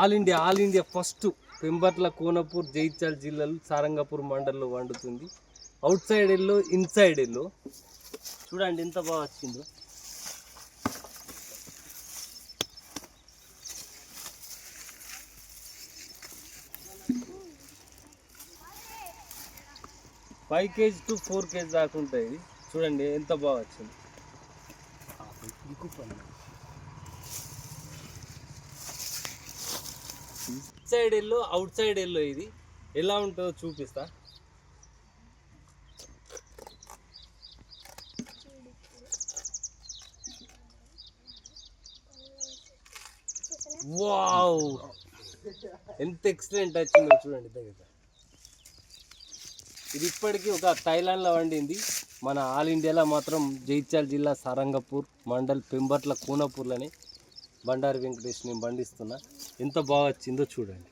All India all India first Pembatla Konapur జైత్యాల జిల్లాలో సారంగపూర్ మండల్లో వండుతుంది. Outside yellow inside yellow. చూడండి ఎంత బాగా వచ్చిందో. Five KG to four KG దాకా ఉంటాయి. చూడండి ఎంత బాగా వచ్చింది. Side yellow outside yellow ఇది. ఎలా ఉంటుందో చూపిస్తా. వావ్! ఎంత ఎక్సలెంట్ వచ్చిందో చూడండి దగ్గర. ఇది ఇప్పటికీ ఒక థైలాండ్లో వండింది. మన ఆల్ ఇండియాలో మాత్రం జైత్యాల జిల్లా సారంగపూర్ మండల్ పెంబట్ల కూనపూర్లని. బండారు వెంకటేష్ నేను ఎంత బాగా వచ్చిందో చూడండి.